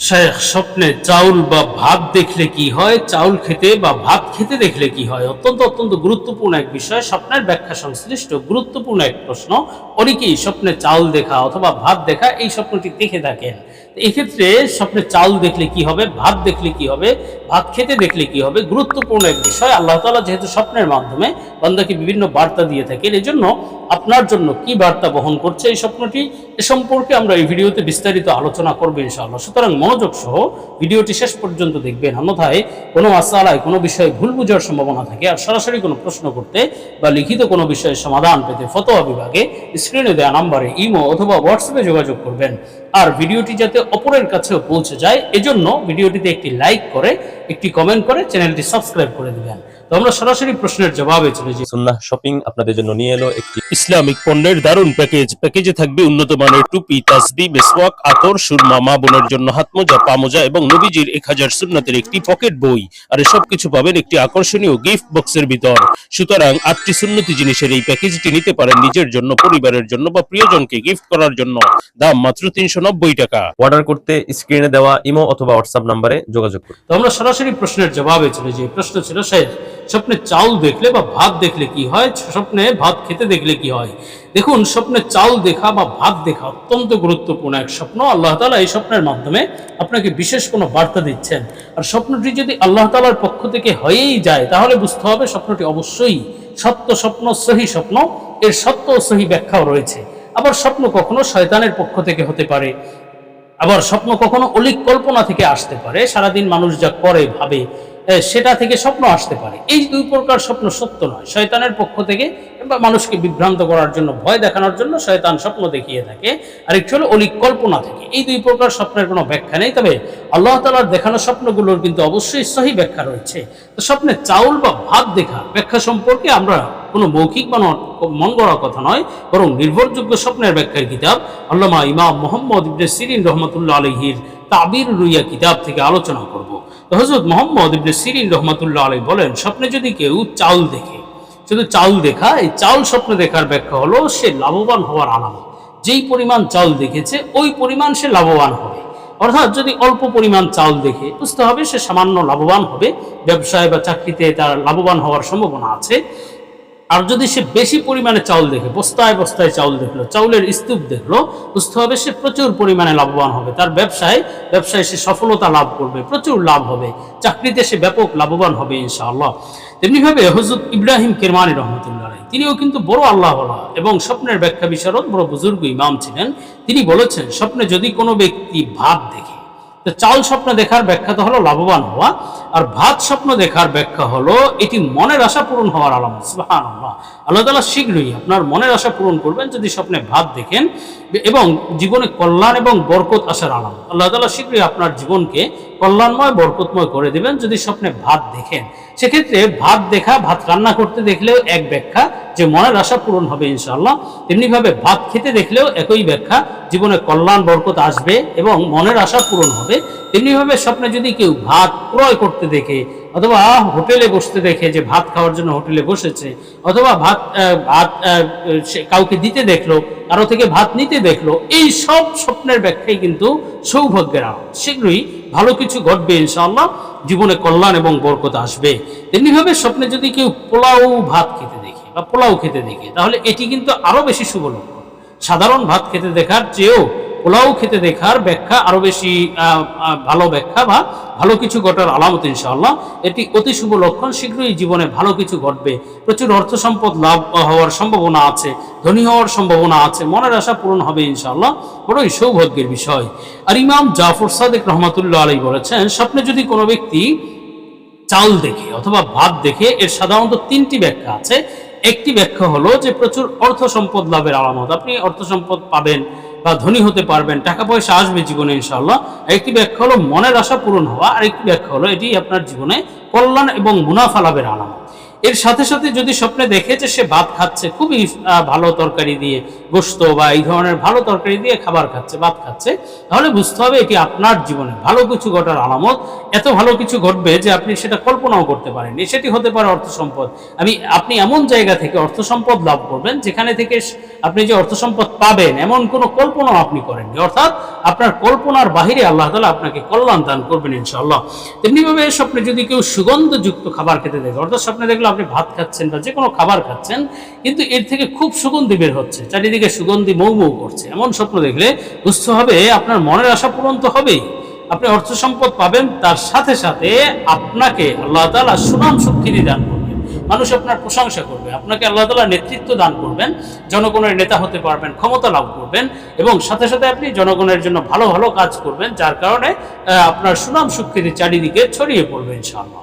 শেখ স্বপ্নে চাউল বা ভাত দেখলে কি হয়? চাউল খেতে বা ভাত খেতে দেখলে কি হয়? অত্যন্ত অত্যন্ত গুরুত্বপূর্ণ এক বিষয়। স্বপ্নের ব্যাখ্যা সংশ্লিষ্ট। গুরুত্বপূর্ণ এক প্রশ্ন। অনেকেই স্বপ্নে চাউল দেখা অথবা ভাত দেখা এই স্বপ্নটি দেখে থাকেন। এক্ষেত্রে স্বপ্নে চাউল দেখলে কি হবে? ভাত দেখলে কি হবে? ভাত খেতে দেখলে কি হবে? গুরুত্বপূর্ণ এক বিষয়। আল্লাহ তালা যেহেতু স্বপ্নের মাধ্যমে বান্দাকে বিভিন্ন বার্তা দিয়ে থাকেন এই জন্য আপনার জন্য কি বার্তা বহন করছে এই স্বপ্নটি, এ সম্পর্কে আমরা এই ভিডিওতে বিস্তারিত আলোচনা করব ইনশাআল্লাহ। সুতরাং মনোযোগ সহ ভিডিওটি শেষ পর্যন্ত দেখবেন। অন্যথায় কোনো আসালায় কোনো বিষয়ে ভুল বুঝার সম্ভাবনা থাকে আর সরাসরি কোনো প্রশ্ন করতে বা লিখিত কোনো বিষয়ে সমাধান পেতে ফতোয়া বিভাগে স্ক্রিনে দেওয়া নাম্বারে ইমো অথবা হোয়াটসঅ্যাপে যোগাযোগ করবেন। আর ভিডিওটি যাতে অপরের কাছেও পৌঁছে যায়, এজন্য ভিডিওটিতে একটি লাইক করে, একটি কমেন্ট করে চ্যানেলটি সাবস্ক্রাইব করে দিবেন। তো আমরা সরাসরি প্রশ্নের জবাবে চলে যাই সুন্নাহ শপিং আপনাদের জন্য নিয়ে এলো একটি ইসলামিক পণ্যের দারুণ প্যাকেজ। প্যাকেজে থাকবে উন্নত মানের টুপি তাসবি মেসওয়াক আতর সুরমা মা বোনের জন্য হাতমোজা পামোজা এবং নবীজির এক হাজার সুন্নাতের একটি পকেট বই। আর সব কিছু পাবেন একটি আকর্ষণীয় গিফট বক্সের ভিতর। সুতরাং আটটি সুন্নতি জিনিসের এই প্যাকেজটি নিতে পারেন নিজের জন্য পরিবারের জন্য বা প্রিয়জনকে গিফট করার জন্য। দাম মাত্র তিনশো নব্বই টাকা। অর্ডার করতে স্ক্রিনে দেওয়া ইমো অথবা হোয়াটসঅ্যাপ নাম্বারে যোগাযোগ করুন। তো আমরা সরাসরি প্রশ্নের জবাবে চলে যাই প্রশ্ন ছিল শেখ স্বপ্নে চাউল দেখলে বা ভাত দেখলে কি হয়? স্বপ্নে ভাত খেতে দেখলে কি হয়? দেখুন, স্বপ্নে চাউল দেখা বা ভাত দেখা অত্যন্ত গুরুত্বপূর্ণ এক স্বপ্ন। আল্লাহ তালা এই স্বপ্নের মাধ্যমে আপনাকে বিশেষ কোনো বার্তা দিচ্ছেন। আর স্বপ্নটি যদি আল্লাহ তালার পক্ষ থেকে হয়েই যায়, তাহলে বুঝতে হবে স্বপ্নটি অবশ্যই সত্য স্বপ্ন, সহি স্বপ্ন। এর সত্য ও সহি ব্যাখ্যাও রয়েছে। আবার স্বপ্ন কখনো শয়তানের পক্ষ থেকে হতে পারে। আবার স্বপ্ন কখনো অলিক কল্পনা থেকে আসতে পারে। সারাদিন মানুষ যা করে, ভাবে সেটা থেকে স্বপ্ন আসতে পারে। এই দুই প্রকার স্বপ্ন সত্য নয়। শয়তানের পক্ষ থেকে বা মানুষকে বিভ্রান্ত করার জন্য, ভয় দেখানোর জন্য শয়তান স্বপ্ন দেখিয়ে থাকে। আর একটু হলো অলিক কল্পনা থেকে। এই দুই প্রকার স্বপ্নের কোনো ব্যাখ্যা নেই। তবে আল্লাহ তালার দেখানো স্বপ্নগুলোর কিন্তু অবশ্যই সহি ব্যাখ্যা রয়েছে। তো স্বপ্নে চাউল বা ভাত দেখা, ব্যাখ্যা সম্পর্কে আমরা কোনো মৌখিক বা মন গড়া কথা নয়, বরং নির্ভরযোগ্য স্বপ্নের ব্যাখ্যার কিতাব আল্লামা ইমাম মোহাম্মদ ইবনে সিরিন রহমতুল্লাহ আলহির তাবির রুইয়া কিতাব থেকে আলোচনা করব। তো হজরত মোহাম্মদ ইবনে সিরিন রহমতুল্লাহ আলী বলেন, স্বপ্নে যদি কেউ চাউল দেখে, শুধু চাউল দেখা এই চাউল স্বপ্নে দেখার ব্যাখ্যা হলো, সে লাভবান হওয়ার আলামত। যেই পরিমাণ চাউল দেখেছে, ওই পরিমাণ সে লাভবান হবে। অর্থাৎ যদি অল্প পরিমাণ চাউল দেখে, বুঝতে হবে সে সামান্য লাভবান হবে। ব্যবসায় বা চাকরিতে তার লাভবান হওয়ার সম্ভাবনা আছে। আর যদি সে বেশি পরিমাণে চাউল দেখে, বস্তায় বস্তায় চাউল দেখল, চাউলের স্তূপ দেখল, বুঝতে হবে সে প্রচুর পরিমাণে লাভবান হবে। তার ব্যবসায় ব্যবসায় সে সফলতা লাভ করবে, প্রচুর লাভ হবে। চাকরিতে সে ব্যাপক লাভবান হবে, ইনশাআল্লাহ। তেমনিভাবে হজরত ইব্রাহিম কেরমানি রহমতুল্লাহ তিনিও কিন্তু বড় আল্লাহ বলা এবং স্বপ্নের ব্যাখ্যা বিশারদ, বড় বুজুর্গ ইমাম ছিলেন। তিনি বলেছেন, স্বপ্নে যদি কোনো ব্যক্তি ভাব দেখে তো চাল স্বপ্ন দেখার ব্যাখ্যা তো হলো লাভবান হওয়া, আর ভাত স্বপ্ন দেখার ব্যাখ্যা হলো এটি মনের আশা পূরণ হওয়ার আল্লাহ আল্লাহ তালা শীঘ্রই আপনার মনের আশা পূরণ করবেন যদি স্বপ্নে ভাত দেখেন, এবং জীবনে কল্যাণ এবং বরকত আসার আলামত। আল্লাহ তালা শীঘ্রই আপনার জীবনকে কল্যাণময়, বরকতময় করে দিবেন যদি স্বপ্নে ভাত দেখেন। সেক্ষেত্রে ভাত দেখা, ভাত রান্না করতে দেখলেও এক ব্যাখ্যা যে মনের আশা পূরণ হবে ইনশাল্লাহ তেমনিভাবে ভাত খেতে দেখলেও একই ব্যাখ্যা, জীবনে কল্যাণ, বরকত আসবে এবং মনের আশা পূরণ হবে। তেমনিভাবে স্বপ্নে যদি কেউ ভাত ক্রয় করতে দেখে অথবা হোটেলে বসতে দেখে যে ভাত খাওয়ার জন্য হোটেলে বসেছে, অথবা ভাত ভাত কাউকে দিতে দেখল, কারও থেকে ভাত নিতে দেখল, এই সব স্বপ্নের ব্যাখ্যাই কিন্তু সৌভাগ্যের আলামত শীঘ্রই ভালো কিছু ঘটবে ইনশাআল্লাহ, জীবনে কল্যাণ এবং বরকত আসবে। তেমনিভাবে স্বপ্নে যদি কেউ পোলাও ভাত খেতে দেখে বা পোলাও খেতে দেখে, তাহলে এটি কিন্তু আরও বেশি শুভ লক্ষণ। সাধারণ ভাত খেতে দেখার চেয়েও পোলাও খেতে দেখার ব্যাখ্যা আরও বেশি ভালো ব্যাখ্যা বা ভালো কিছু ঘটার আলামত ইনশাআল্লাহ। এটি অতি শুভ লক্ষণ, শীঘ্রই জীবনে ভালো কিছু ঘটবে। প্রচুর অর্থ সম্পদ লাভ হওয়ার সম্ভাবনা আছে, ধনী হওয়ার সম্ভাবনা আছে, মনের আশা পূরণ হবে ইনশাআল্লাহ। বড়ই সৌভাগ্যের বিষয়। আর ইমাম জাফর সাদেক রহমতুল্লাহ আলাই বলেছেন, স্বপ্নে যদি কোনো ব্যক্তি চাল দেখে অথবা ভাত দেখে, এর সাধারণত তিনটি ব্যাখ্যা আছে। একটি ব্যাখ্যা হলো যে প্রচুর অর্থ সম্পদ লাভের আলামত। আপনি অর্থ সম্পদ পাবেন বা ধনী হতে পারবেন, টাকা পয়সা আসবে জীবনে ইনশাআল্লাহ। একটি ব্যাখ্যা হলো, মনের আশা পূরণ হওয়া আর একটি ব্যাখ্যা হলো, এটি আপনার জীবনে কল্যাণ এবং মুনাফা লাভের আলামত। এর সাথে সাথে যদি স্বপ্নে দেখে যে সে ভাত খাচ্ছে, খুবই ভালো তরকারি দিয়ে গোস্ত বা এই ধরনের ভালো তরকারি দিয়ে খাবার খাচ্ছে, ভাত খাচ্ছে, তাহলে বুঝতে হবে এটি আপনার জীবনে ভালো কিছু ঘটার আলামত। এত ভালো কিছু ঘটবে যে আপনি সেটা কল্পনাও করতে পারেননি। সেটি হতে পারে অর্থ সম্পদ। আমি, আপনি এমন জায়গা থেকে অর্থ সম্পদ লাভ করবেন যেখানে থেকে আপনি যে অর্থ সম্পদ পাবেন, এমন কোনো কল্পনাও আপনি করেননি। অর্থাৎ আপনার কল্পনার বাহিরে আল্লাহ তালা আপনাকে কল্যাণ দান করবেন ইনশাআল্লাহ। তেমনিভাবে স্বপ্নে যদি কেউ সুগন্ধযুক্ত খাবার খেতে দেখে, অর্থাৎ স্বপ্নে দেখলে আপনি ভাত খাচ্ছেন বা যে কোনো খাবার খাচ্ছেন, কিন্তু এর থেকে খুব সুগন্ধি বের হচ্ছে। চারিদিকে সুগন্ধি মৌ মৌ করছে। এমন স্বপ্ন দেখলে বুঝতে হবে আপনার মনের আশা পূরণ তো হবেই। আপনি অর্থ সম্পদ পাবেন, তার সাথে সাথে আপনাকে আল্লাহ তালা সুনাম সুখ্যাতি দান করবেন মানুষ আপনার প্রশংসা করবে, আপনাকে আল্লাহ তালা নেতৃত্ব দান করবেন, জনগণের নেতা হতে পারবেন, ক্ষমতা লাভ করবেন এবং সাথে সাথে আপনি জনগণের জন্য ভালো ভালো কাজ করবেন, যার কারণে আপনার সুনাম সুখ্যাতি চারিদিকে ছড়িয়ে পড়বে ইনশাআল্লাহ।